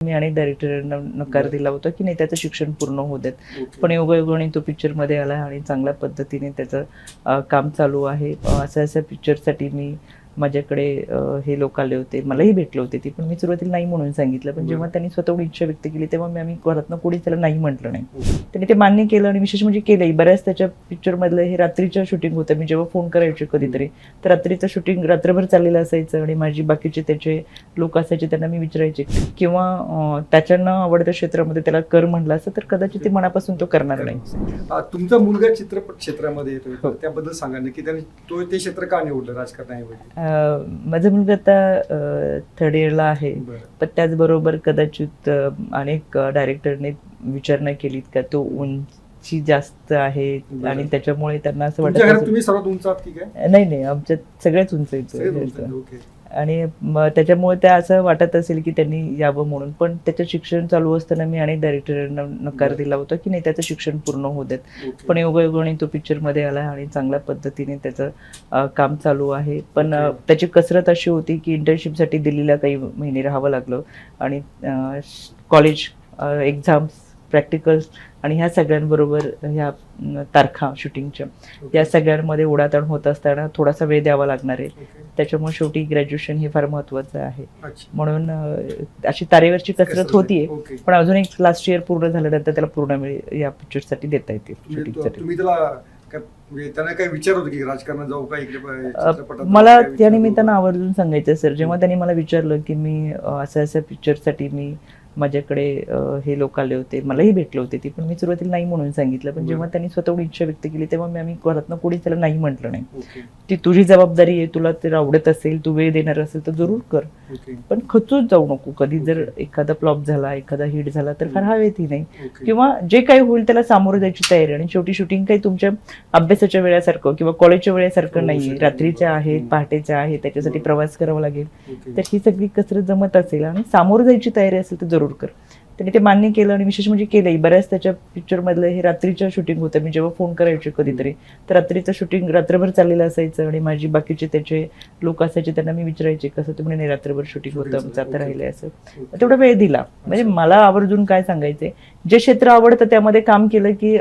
मी अनेक डायरेक्टरांना नकार. दिला होता की नाही त्याचं शिक्षण पूर्ण होऊ देत. पण योगायोगाने तो पिक्चरमध्ये आला आणि चांगल्या पद्धतीने त्याचं काम चालू आहे अं, अशा अशा पिक्चरसाठी मी माझ्याकडे हे लोक आले होते मलाही भेटले होते ती पण मी सुरुवातीला नाही म्हणून सांगितलं. पण. जेव्हा त्यांनी स्वतःहून इच्छा व्यक्त केली तेव्हा मी आम्ही घरातनं कोणीच त्याला नाही म्हटलं नाही. ओके. त्यांनी ते मान्य केलं आणि विशेष म्हणजे केलंही. बऱ्याच त्याच्या पिक्चरमधलं हे रात्रीचं शूटिंग होतं. मी जेव्हा फोन करायचे कधीतरी तर रात्रीचं शूटिंग रात्रभर चाललेलं असायचं आणि माझी बाकीचे त्याचे लोक असायचे त्यांना मी विचारायचे. किंवा अं, त्याच्या न आवडत्या क्षेत्रामध्ये त्याला कर म्हणलं असं तर कदाचित ते मनापासून तो करणार नाही. तुमचा मुलगा चित्रपट क्षेत्रामध्ये तर हो. त्याबद्दल सांगा की त्याने तो ते क्षेत्र का निवडलं राजकारणाऐवजी? माझा मुलगा आता थर्ड इयरला आहे. पण त्याचबरोबर कदाचित अनेक डायरेक्टरने विचार नाही केलीत का? तो उंची जास्त आहे. आणि त्याच्यामुळे त्यांना असं वाटत नाही नाही. आमच्यात सगळ्याच उंच आहेत. आणि त्याच्यामुळे त्या असं वाटत असेल की त्यांनी यावं म्हणून पण त्याचं शिक्षण चालू असताना मी अनेक डायरेक्टरांना नकार. दिला होता की नाही त्याचं शिक्षण पूर्ण होऊ देत. पण योगायोगाने तो पिक्चरमध्ये आला आणि चांगल्या पद्धतीने त्याचं काम चालू आहे पण त्याची कसरत अशी होती की इंटर्नशिपसाठी दिल्लीला काही महिने राहावं लागलं आणि कॉलेज एक्झाम्स प्रॅक्टिकल्स आणि ह्या सगळ्यांबरोबर ह्या तारखा शूटिंगच्या. या सगळ्यांमध्ये ओढाताण होत असताना थोडासा वेळ द्यावा लागणार आहे. त्याच्यामुळे शेवटी ग्रॅज्युएशन हे फार महत्वाचं आहे. म्हणून अशी तारेवरची कसरत होतीये. पण अजून एक लास्ट इयर पूर्ण झाल्यानंतर त्याला पूर्ण वेळ या पिक्चरसाठी देता येते म्हणजे शूटिंगसाठी म्हणजे जाऊ, मला त्या? निमित्तानं आवर्जून सांगायचं सर जेव्हा. त्यांनी मला विचारलं की मी असं असं पिक्चरसाठी मी माझ्याकडे हे लोक आले होते मलाही भेटले होते ती पण मी सुरुवातीला नाही म्हणून सांगितलं. पण. जेव्हा त्यांनी स्वतःहून इच्छा व्यक्त केली तेव्हा मी आम्ही घरातनं कोणीच त्याला नाही म्हटलं नाही. ती तुझी जबाबदारी आहे तुला ते आवडत असेल तू वेळ देणार असेल तर जरूर कर. पण खचूच जाऊ नको. कधी जर. एखादा फ्लॉप झाला एखादा हिट झाला तर फार हवेत ही नाही. किंवा जे काही होईल त्याला सामोरं जायची तयारी आणि शेवटी शूटिंग काही तुमच्या अभ्यासाच्या वेळासारखं किंवा कॉलेजच्या वेळासारखं नाही. रात्रीच्या. आहेत. पहाटेच्या आहेत त्याच्यासाठी. प्रवास करावा लागेल. तर ही सगळी कसरत जमत असेल आणि सामोरं जायची तयारी असेल तर जरूर कर त्यांनी ते मान्य केलं आणि विशेष म्हणजे केलंही. बऱ्याच त्याच्या पिक्चरमधलं हे रात्रीचं शूटिंग होतं. मी जेव्हा फोन करायचे कधीतरी तर रात्रीचं शूटिंग रात्रभर चाललेलं असायचं आणि माझी बाकीचे त्याचे लोक असायचे त्यांना मी विचारायचे कसं? तुम्ही नाही रात्रभर शूटिंग होतं आमचं आता. राहिले असं. तेवढा वेळ दिला. म्हणजे मला आवर्जून काय सांगायचंय? जे क्षेत्र आवडतं त्यामध्ये काम केलं की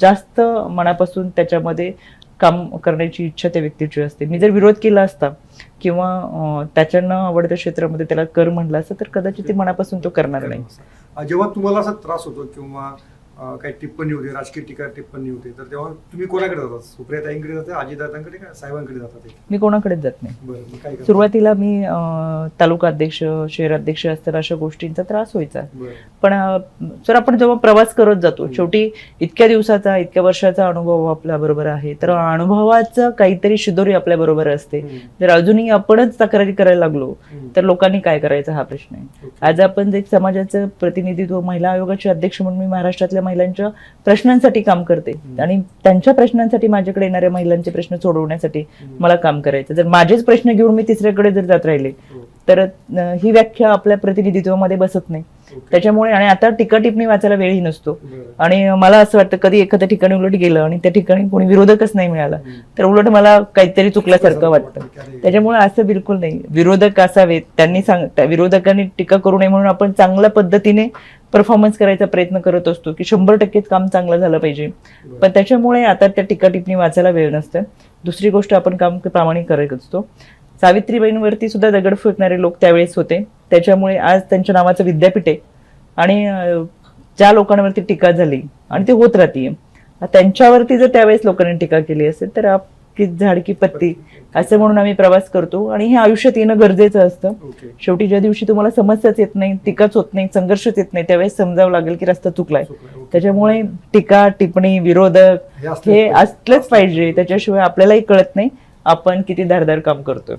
जास्त मनापासून त्याच्यामध्ये काम करण्याची इच्छा त्या व्यक्तीची असते. मी जर विरोध केला असता किंवा अं, त्याच्या न आवडत्या क्षेत्रामध्ये त्याला कर म्हणलं असतं तर कदाचित ते मनापासून तो करणार नाही. जेव्हा तुम्हाला असा त्रास होतो किंवा काही टिप्पणी होते राजकीय टीका टिप्पणी होते तर तेव्हा तुम्ही कोणाकडे जातात सुप्रियाताईंकडे जाता अजितदादांकडे का साहेबांकडे जातात? मी कोणाकडेच जात नाही बरं मग काय करता? सुरुवातीला मी अं, तालुका अध्यक्ष शहराध्यक्ष असताना अशा गोष्टींचा त्रास व्हायचा बरं पण अं, सर आपण जेव्हा प्रवास करत जातो. शेवटी इतक्या दिवसाचा इतक्या वर्षाचा अनुभव आपल्या बरोबर आहे तर अनुभवाचं काहीतरी शिदोरी आपल्या बरोबर असते हम्म. जर अजूनही आपणच तक्रारी करायला लागलो हम्म. तर लोकांनी काय करायचं हा प्रश्न आहे ओके. आज आपण जे समाजाचं प्रतिनिधित्व महिला आयोगाचे अध्यक्ष म्हणून मी महाराष्ट्रातल्या महिलांच्या प्रश्नांसाठी काम करते. आणि त्यांच्या प्रश्नांसाठी माझ्याकडे येणाऱ्या महिलांचे प्रश्न सोडवण्यासाठी. मला काम करायचं जर माझेच प्रश्न घेऊन मी तिसऱ्याकडे जर जात राहिले हो. तर ही व्याख्या आपल्या प्रतिनिधित्वामध्ये बसत नाही. त्याच्यामुळे आणि आता टीका टिप्पणी वाचायला वेळही नसतो. आणि मला असं वाटतं कधी एखाद्या ठिकाणी उलट गेलं आणि त्या ठिकाणी कोणी विरोधकच नाही मिळाला. तर उलट मला काहीतरी चुकल्यासारखं वाटतं. त्याच्यामुळे असं बिलकुल नाही. विरोधक असावेत त्यांनी सांग विरोधकांनी टीका करू नये म्हणून आपण चांगल्या पद्धतीने परफॉर्मन्स करायचा प्रयत्न करत असतो की शंभर टक्केच काम चांगलं झालं पाहिजे. पण त्याच्यामुळे आता त्या टीका टिप्पणी वाचायला वेळ नसतं दुसरी गोष्ट आपण काम प्रामाणिक करत असतो. सावित्रीबाईंवरती सुद्धा दगड फेकणारे लोक त्यावेळेस होते. त्याच्यामुळे आज त्यांच्या नावाचं विद्यापीठ आहे. आणि ज्या लोकांवरती टीका झाली आणि ते होत राहतीये त्यांच्यावरती जर त्यावेळेस लोकांनी टीका केली असेल तर आपकी झाड की पत्ती असं म्हणून आम्ही प्रवास करतो. आणि हे आयुष्यात येणं गरजेचं असतं. शेवटी ज्या दिवशी तुम्हाला समस्याच येत नाही टीकाच होत नाही संघर्षच येत नाही त्यावेळेस समजावं लागेल की रस्ता चुकलाय. त्याच्यामुळे टीका टिप्पणी विरोधक हे असलंच पाहिजे. असलंच पाहिजे. त्याच्याशिवाय आपल्यालाही कळत नाही आपण किती धारदार काम करतोय.